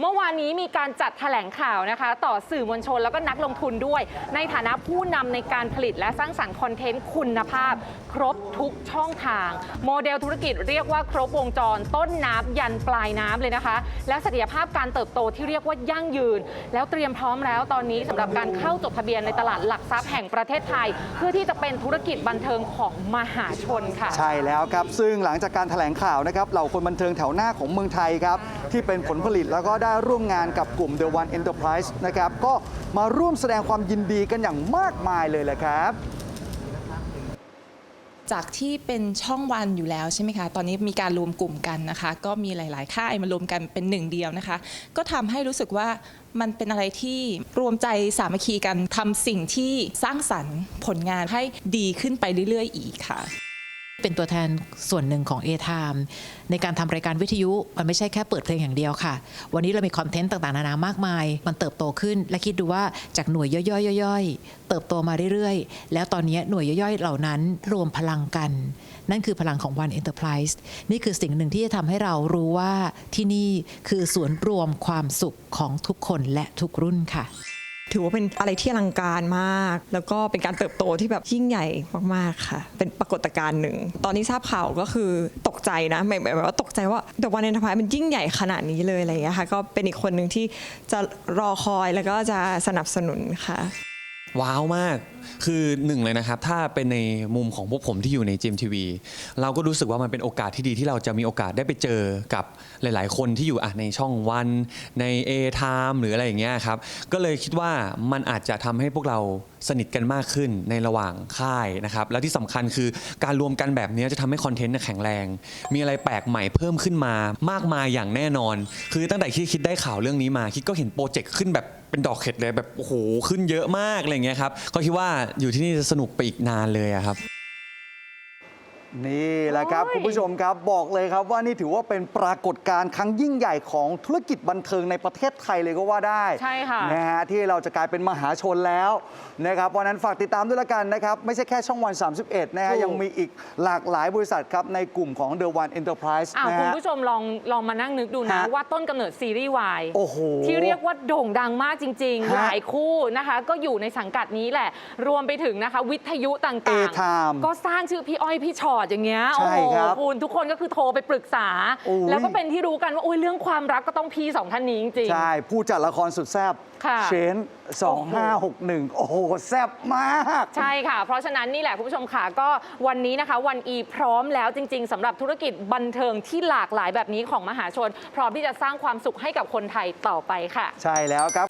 เมื่อวานนี้มีการจัดแถลงข่าวนะคะ ต่อสื่อมวลชนแล้วก็นักลงทุนด้วย ในฐานะผู้นำในการผลิตและสร้างสรรค์คอนเทนต์คุณภาพ ครบทุกช่องทาง โมเดลธุรกิจเรียกว่าครบวงจร ต้นน้ำยันปลายน้ำเลยนะคะ และศักยภาพการเติบโตที่เรียกว่ายั่งยืน แล้วเตรียมพร้อมแล้วตอนนี้สำหรับการเข้าจดทะเบียนในตลาดหลักทรัพย์แห่งประเทศไทย เพื่อที่จะเป็นธุรกิจบันเทิงของมหาชนค่ะ ใช่แล้วครับ ซึ่งหลังจากการแถลงข่าวนะครับเหล่าคนบันเทิงแถวหน้าของเมืองไทยครับ ที่เป็นผลผลิตแล้วก็ได้ร่วมงานกับกลุ่ม The One Enterprise นะครับก็มาร่วมแสดงความยินดีกันอย่างมากมายเลยแหละครับจากที่เป็นช่องวันอยู่แล้วใช่ไหมคะ ตอนนี้มีการรวมกลุ่มกันนะคะ ก็มีหลาย ๆ ค่ายมารวมกันเป็นหนึ่งเดียวนะคะ ก็ทำให้รู้สึกว่ามันเป็นอะไรที่รวมใจสามัคคีกันทำสิ่งที่สร้างสรรค์ผลงานให้ดีขึ้นไปเรื่อย ๆ อีกค่ะ เป็นตัวแทนส่วนหนึ่งของ A-Time ในการทำรายการวิทยุ มันไม่ใช่แค่เปิดเพลงอย่างเดียวค่ะ วันนี้เรามีคอนเทนต์ต่างๆนานามากมาย มันเติบโตขึ้น และคิดดูว่าจากหน่วยย่อยๆๆเติบโตมาเรื่อยๆ แล้วตอนนี้หน่วยย่อยๆ เหล่านั้นรวมพลังกัน นั่นคือพลังของ One Enterprise นี่คือสิ่งหนึ่งที่จะทำให้เรารู้ว่าที่นี่คือศูนย์รวมความสุขของทุกคนและทุกรุ่นค่ะ ถือว่าเป็นอะไรที่อลังการมาก แล้วก็เป็นการเติบโตที่แบบยิ่งใหญ่มากๆค่ะ เป็นปรากฏการณ์หนึ่ง ตอนนี้ทราบข่าวก็คือตกใจนะหมายหมายว่าตกใจว่าเดอะวันเอ็นทพายมันยิ่งใหญ่ขนาดนี้เลยอะไรอย่างเงี้ยค่ะก็เป็นอีกคนหนึ่งที่จะรอคอยแล้วก็จะสนับสนุนค่ะ ว้าวมาก คือหนึ่งเลยนะครับ ถ้าเป็นในมุมของพวกผมที่อยู่ในจิมทีวีเราก็รู้สึกว่ามันเป็นโอกาสที่ดีที่เราจะมีโอกาสได้ไปเจอกับหลาย ๆ คนที่อยู่อะในช่องวันใน A Time หรืออะไรอย่างเงี้ยครับ ก็เลยคิดว่ามันอาจจะทำให้พวกเราสนิทกันมากขึ้นในระหว่างค่ายนะครับ แล้วที่สำคัญคือการรวมกันแบบนี้จะทำให้คอนเทนต์เนี่ยแข็งแรง มีอะไรแปลกใหม่เพิ่มขึ้นมามากมายอย่างแน่นอน คือตั้งแต่ที่คิดได้ข่าวเรื่องนี้มาคิดก็เห็นโปรเจกต์ขึ้นแบบเป็นดอกเห็ดเลยแบบโอ้โหขึ้นเยอะมากอะไรอย่างเงี้ยครับก็คิดว่าอยู่ที่นี่จะสนุกไปอีกนานเลยอะครับ นี่แหละครับ โอ้ย คุณผู้ชมครับบอกเลยครับว่านี่ถือว่าเป็นปรากฏการณ์ครั้งยิ่งใหญ่ของธุรกิจบันเทิงในประเทศไทยเลยก็ว่าได้ใช่ค่ะนะฮะที่เราจะกลายเป็นมหาชนแล้วนะครับวันนั้นฝากติดตามด้วยละกันนะครับ ไม่ใช่แค่ช่องวัน 31 นะฮะถูก ยังมีอีกหลากหลายบริษัทครับ ในกลุ่มของ The One Enterprise อ้าวนะคุณฮะ ผู้ชมลองลองมานั่งนึกดูนะฮะว่าต้นกำเนิดซีรีส์วายโอ้โหที่เรียกว่าโด่งดังมากจริงๆฮะหลายคู่นะคะ ก็อยู่ในสังกัดนี้แหละ รวมไปถึงนะคะ วิทยุต่าง A-Time ๆก็สร้างชื่อพี่อ้อยพี่ชอดอย่างเงี้ยใช่โอ้โหครับคุณทุกคนก็คือโทรไปปรึกษา โอ้ย แล้วก็เป็นที่รู้กันว่าโอ้ยเรื่องความรักก็ต้องพี่สองท่านนี้จริง ใช่ผู้จัดละครสุดแซ่บค่ะ เชน2561 โอ้โห แซ่บมาก ใช่ค่ะ เพราะฉะนั้นนี่แหละคุณผู้ชมค่ะก็วันนี้นะคะ วันอีพร้อมแล้วจริง ๆสำหรับธุรกิจบันเทิงที่หลากหลายแบบนี้ของมหาชน พร้อมที่จะสร้างความสุขให้กับคนไทยต่อไปค่ะ ใช่แล้วครับ